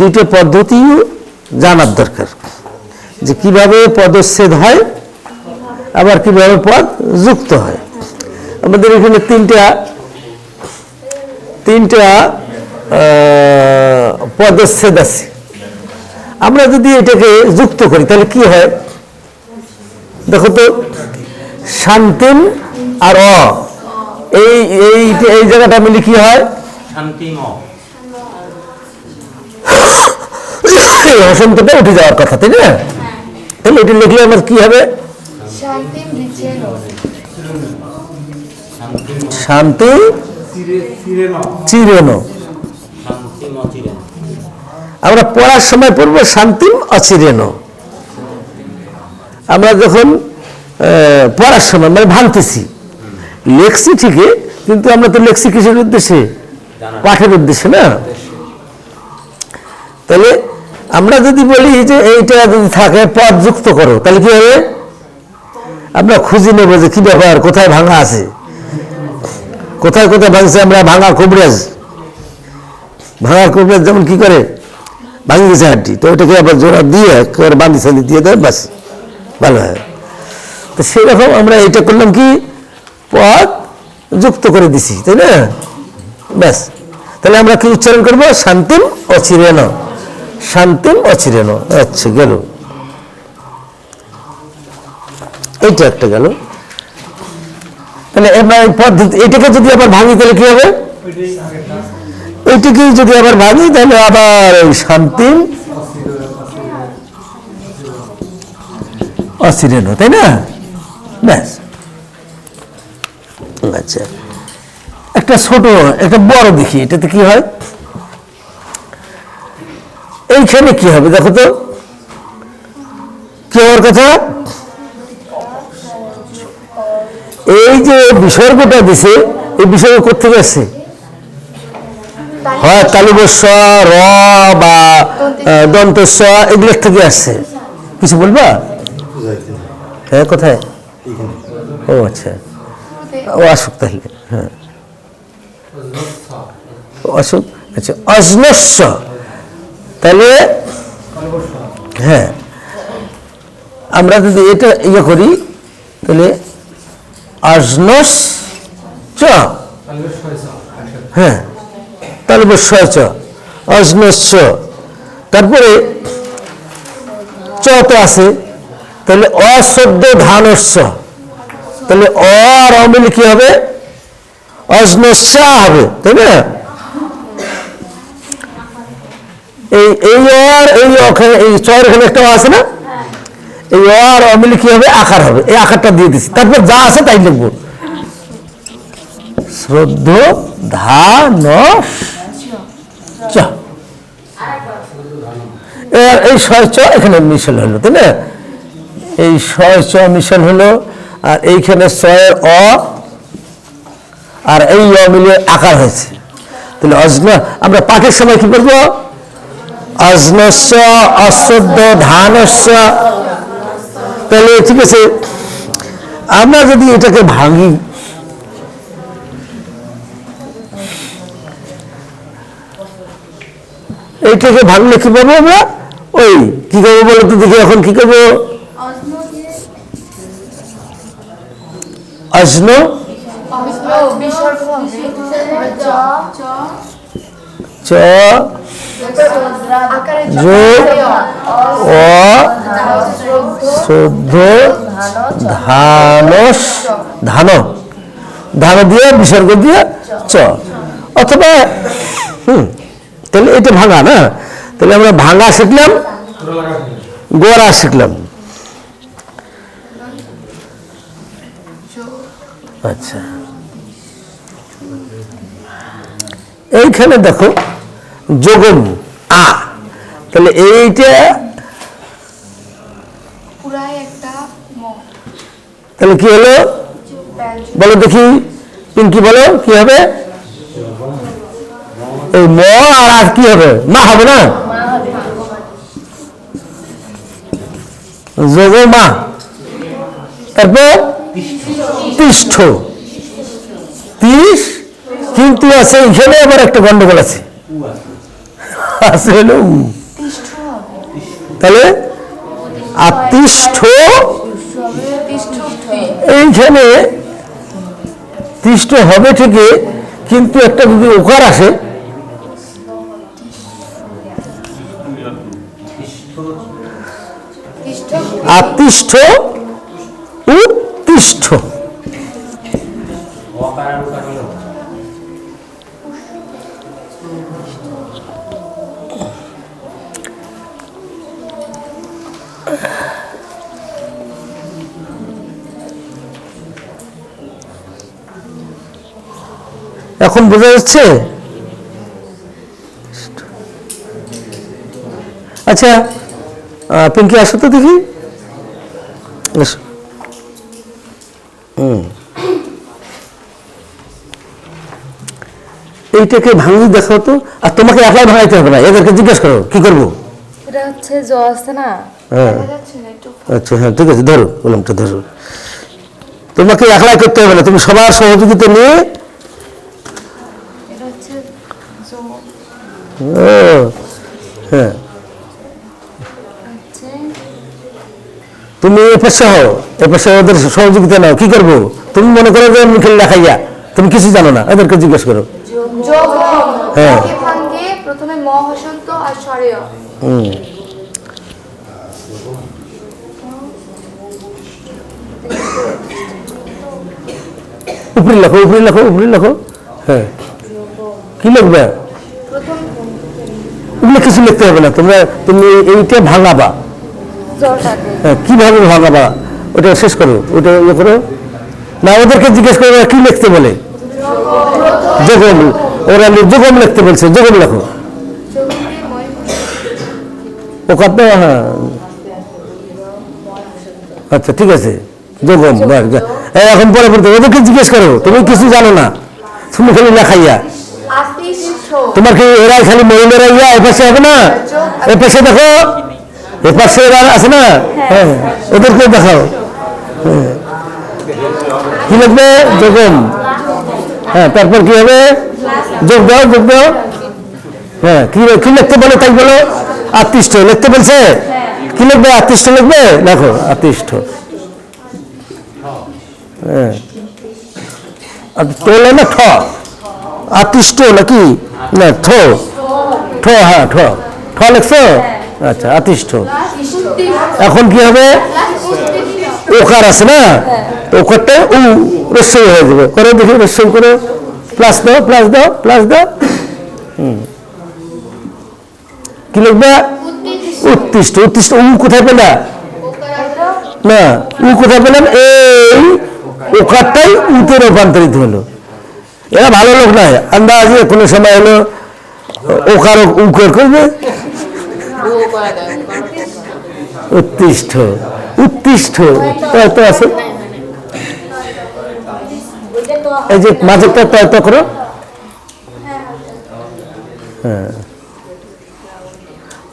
দুটো পদ্ধতিও জানার দরকার যে কীভাবে পদচ্ছেদ হয়, আবার কীভাবে পদ যুক্ত হয়। আমাদের এখানে তিনটা তিনটা পদচ্ছেদ আছে। আমরা যদি এটাকে যুক্ত করি, তাহলে কি হয়? দেখো তো, শান্তিম আর অ। এই এই জায়গাটা মিলে কি হয়? শান্তি ম এই হসন্তটা উঠে যাওয়ার কথা তাই না? তাহলে এটা লিখলে আমার কি হবে? শান্তি চিরেন শান্তি? আমরা পড়ার সময় পড়ব শান্তিম অচিরেন আমরা যখন আহ, পড়ার সময় মানে ভাঙতেছি। লেখছি ঠিকই কিন্তু আমরা তো লেখছি কিসের উদ্দেশ্যে? পাঠের উদ্দেশ্যে না? তাহলে আমরা যদি বলি যে এইটা যদি থাকে পদ যুক্ত করো, তাহলে কি হবে? আমরা খুঁজে নেব যে কি ব্যাপার, কোথায় ভাঙা আছে? কোথায় কোথায় ভাঙছে আমরা? ভাঙা কবরেজ। ভাঙা কবরেজ যেমন কি করে? ভাঙি গেছে হাড্ডি। তো ওটাকে আবার জোড়া দিয়ে একেবারে বাঁধি সাঁধি দিয়ে দেয়, বাস। ভালো হয়। তো সেরকম আমরা এটা করলাম কি? পদ যুক্ত করে দিছি, তাই না? ব্যাস তাহলে আমরা কি উচ্চারণ করব? শান্তিম অচিরেন শান্তিম অচিরেন আচ্ছা গেল। এইটা একটা গেল। তাহলে এবার পদ্ধতি, এটাকে যদি আবার ভাঙি, তাহলে কি হবে? এইটাকে যদি আবার ভাঙি, তাহলে আবার ওই শান্তিম অচিরেন তাই না? ব্যাস। আচ্ছা। একটা ছোট, একটা বড় দেখি, এটাতে কি হয়? এইখানে কি হবে? দেখো তো। কি হওয়ার কথা? এই যে বিসর্গটা দিছে, এই বিসর্গ কোথেকে আসছে? হয় তালুবস্ব র বা দন্তস্ব এগুলোর থেকে আসছে। কিছু বলবা? হ্যাঁ কোথায়? ও আচ্ছা। ও আসুক তাহলে হ্যাঁ। আসুক আচ্ছা অজনস্য। তাহলে হ্যাঁ আমরা যদি এটা ইয়ে করি, তাহলে অজনস চ। হ্যাঁ তাহলে চ। অজনস চ। তারপরে চ তো আছে। তাহলে অশব্দ ধানস্য তাহলে অ আর অ মিলে কি হবে? অজনস্যা হবে, তাই না এই এই এই চয়ের এখানে একটা আছে না? এই আর কি হবে? আকার হবে। এই আকারটা দিয়ে তারপর যা আছে তাই শ্রদ্ধ এই ছয় চ এখানে মিশন হলো, তাই না? এই ছয় চ মিশন হলো, আর এইখানে ছয়ের অ, আর এই অ মিলে আকার হয়েছে। তাহলে আমরা পাঠের সময় কি বলব অজনস্য অশ্রদ্ধ ধানস্য। তাহলে ঠিক আছে আমরা যদি এটাকে ভাঙি এইটাকে ভাঙলে কি পাবো আমরা? ওই কি করব বলো তো দেখি এখন কি করব? অজন চ। যোগ অ শুদ্ধ ধানস ধান ধান দিয়ে, বিসর্গ দিয়ে চ। অথবা, হুম, তাহলে এটা ভাঙা না। তাহলে আমরা ভাঙা শিখলাম, গোড়া শিখলাম। আচ্ছা। এইখানে দেখো যোগম আ। তাহলে এইটা তাহলে কি হলো? বলো দেখি পিঙ্কি বলো কি হবে? এই ম আর আর কি হবে? মা হবে না? যোগ মা। তারপর? তিষ্ঠ। তিস কিন্তু আছে এখানে আবার একটা গন্ডগোল আছে। আছে। তাহলে আতিষ্ঠ তিষ্ঠ এইখানে তিষ্ঠ হবে ঠিকই, কিন্তু একটা যদি ওকার আসে তিষ্ঠ আতিষ্ঠ উত্তিষ্ঠ এখন বোঝা যাচ্ছে? আচ্ছা পিঙ্কি, আসো তো দেখি। এইটাকে ভাঙি দেখো তো, আর তোমাকে একাই ভাঙাইতে হবে না, এদেরকে জিজ্ঞেস করো, কি করব? এটা হচ্ছে জ আছে না? হ্যাঁ। আচ্ছা হ্যাঁ ঠিক আছে ধরো কলমটা ধরো। তোমাকে একলাই করতে হবে না তুমি সবার সহযোগিতা নিয়ে হ্যাঁ। তুমি এ পাশে হও এ ওদের সহযোগিতা নাও কি করব? তুমি মনে করো যে মুখে লেখাইয়া তুমি কিছু জানো না এদেরকে জিজ্ঞেস করো। হ্যাঁ। ভাঙ্গে ভাঙ্গে প্রথমে ম হসন্ত আর হুম। উপরে লেখো উপরে লেখো উপরে লেখো হ্যাঁ। কি লিখবে? ওগুলো কিছু লিখতে হবে না। তোমরা তুমি এইটা ভাঙাবা। হ্যাঁ, কীভাবে ভাঙাবা? ওটা শেষ করো ওটা ইয়ে করো। না ওদেরকে জিজ্ঞেস করো কি লিখতে বলে? যোগম ওরা যোগম লিখতে বলছে। যোগম লেখো। ও কাটবে হ্যাঁ। আচ্ছা ঠিক আছে। এই এখন পরে পড়তে ওদেরকে জিজ্ঞেস করো তুমি কিছু জানো না? তুমি খালি লেখাইয়া তোমার কি এরাই খালি মহিলারা ইয়া এ পাশে হবে না? এ পাশে দেখো। এ পাশে এরা আছে না? হ্যাঁ। ওদেরকে দেখাও। হ্যাঁ। কি লিখবে যোগম। হ্যাঁ তারপর কি হবে? যোগ দাও যোগ দাও। হ্যাঁ কি কি লিখতে বলে তাই বলো? আতিষ্ঠ লিখতে বলছে? কি লিখবে আতিষ্ঠ লিখবে দেখো আতিষ্ঠ। তোলে না ঠ? আতিষ্ঠ নাকি না, ঠ। ঠ হ্যাঁ ঠ। ঠ লিখছো? আচ্ছা আতিষ্ঠ এখন কি হবে? ওকার আছে না? ওকারটা, উ রস্যই হয়ে যাবে। করে দেখি রস্যই করে। প্লাস দাও প্লাস দাও প্লাস দাও। হুম। কি লিখবে? উত্তিষ্ট উত্তিষ্ট উ কোথায় পেলা? না, উ কোথায় পেলাম? এই ওকারটাই উতে রূপান্তরিত হলো। এরা ভালো লোক নয়, আন্দাজে কোনো সময় হলো ওকার উকার করবে উত্তিষ্ঠ উত্তিষ্ঠ তো আছে। এই যে মাঝেরটা তয় তো করো। হ্যাঁ।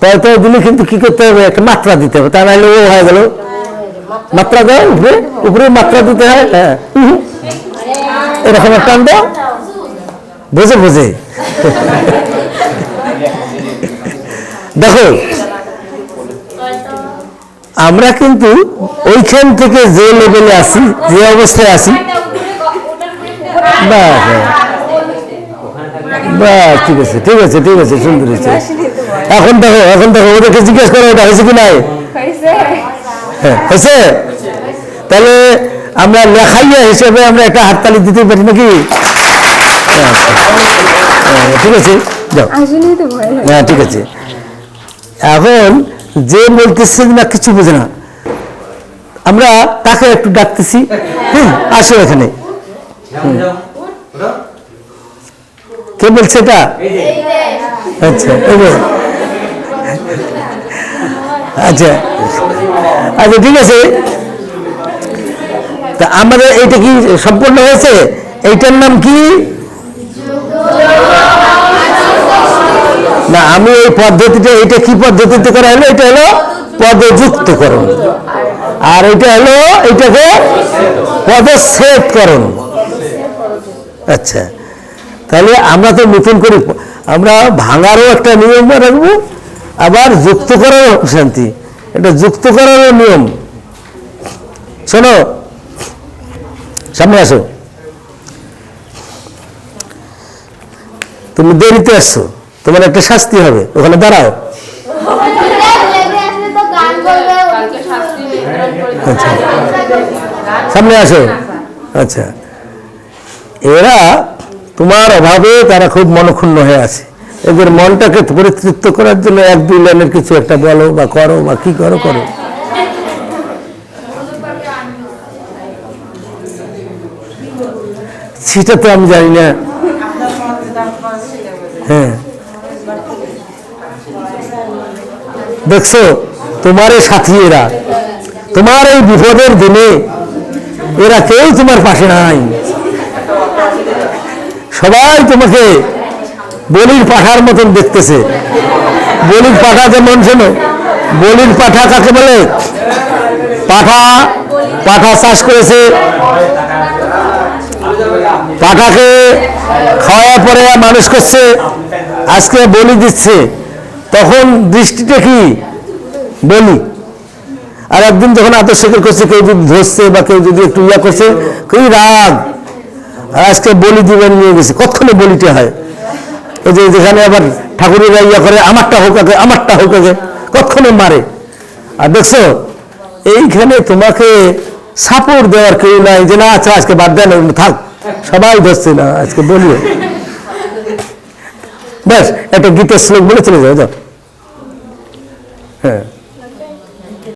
তয় তয় দিলে কিন্তু কি করতে হবে? একটা মাত্রা দিতে হবে, তা নাহলে ও হয়ে গেল। মাত্রা দাও উপরে উপরে মাত্রা দিতে হয় হ্যাঁ। এরকম একটা দাও বোঝে বোঝে। দেখো, আমরা কিন্তু ওইখান থেকে যে লেভেলে আসি যে অবস্থায় বাহ ঠিক আছে ঠিক আছে ঠিক আছে, সুন্দর এখন দেখো এখন দেখো, ওদেরকে জিজ্ঞেস করো, ওটা হয়েছে কি নাই? হয়েছে হ্যাঁ, হয়েছে? তাহলে আমরা লেখাইয়া হিসেবে আমরা একটা হাততালি দিতে পারি নাকি? হ্যাঁ, হ্যাঁ, ঠিক আছে যাও। হ্যাঁ ঠিক আছে। এখন যে বলতেছে না কিছু বোঝে না। আমরা তাকে একটু ডাকতেছি। হ্যাঁ আসো এখানে। কে বলছে এটা? আচ্ছা। আচ্ছা আচ্ছা ঠিক আছে। তা আমাদের এইটা কি সম্পূর্ণ হয়েছে? এইটার নাম কি? না, আমি এই পদ্ধতিটা এটা কি পদ্ধতিতে করা হলো? এটা হলো পদযুক্তকরণ। আর এটা হলো এটাকে পদচ্ছেদকরণ। আচ্ছা তাহলে আমরা তো নতুন করে, আমরা ভাঙারও একটা নিয়ম রাখব, আবার যুক্ত করারও শান্তি। এটা যুক্ত করারও নিয়ম। শোনো, সামনে আসো। তুমি দেরিতে আসছো, তোমার একটা শাস্তি হবে, ওখানে দাঁড়াও। আচ্ছা। সামনে আসো। আচ্ছা। এরা তোমার অভাবে তারা খুব মনক্ষুণ্ণ হয়ে আছে। এদের মনটাকে পরিতৃপ্ত করার জন্য এক, দুই লাইনের কিছু একটা বলো বা করো বা কি করো করো। সেটা তো আমি জানি না। হ্যাঁ। দেখছ তোমার এই সাথী এরা। তোমার এই বিপদের দিনে এরা কেউ তোমার পাশে নাই। সবাই তোমাকে বলির পাঠার মতন দেখতেছে। বলির পাঠা যেমন শোনো, বলির পাঠা কাকে বলে? পাঠা পাঠা চাষ করেছে। পাঠাকে খাওয়ার পরে মানুষ করছে, আজকে বলি দিচ্ছে। তখন দৃষ্টিটা কি? বলি। আর একদিন যখন আত্মস্বীকার করছে, কেউ যদি ধরছে বা কেউ যদি একটু ইয়া করছে কেউ রাগ। আজকে বলি দিবেন নিয়ে গেছে। কতক্ষণে বলিটা হয়? এই যে যেখানে আবার ঠাকুরেরা ইয়া করে, আমারটা হোক আগে, আমারটা হোক আগে। কখনো মারে। আর দেখছ, এইখানে তোমাকে সাপোর্ট দেওয়ার কেউ নাই যে, না আচ্ছা আজকে বাদ দেন থাক। সবাই ধরছে, না, আজকে বলিও। ব্যাস, একটা গীতের শ্লোক বলে চলে যাও যাও। হ্যাঁ।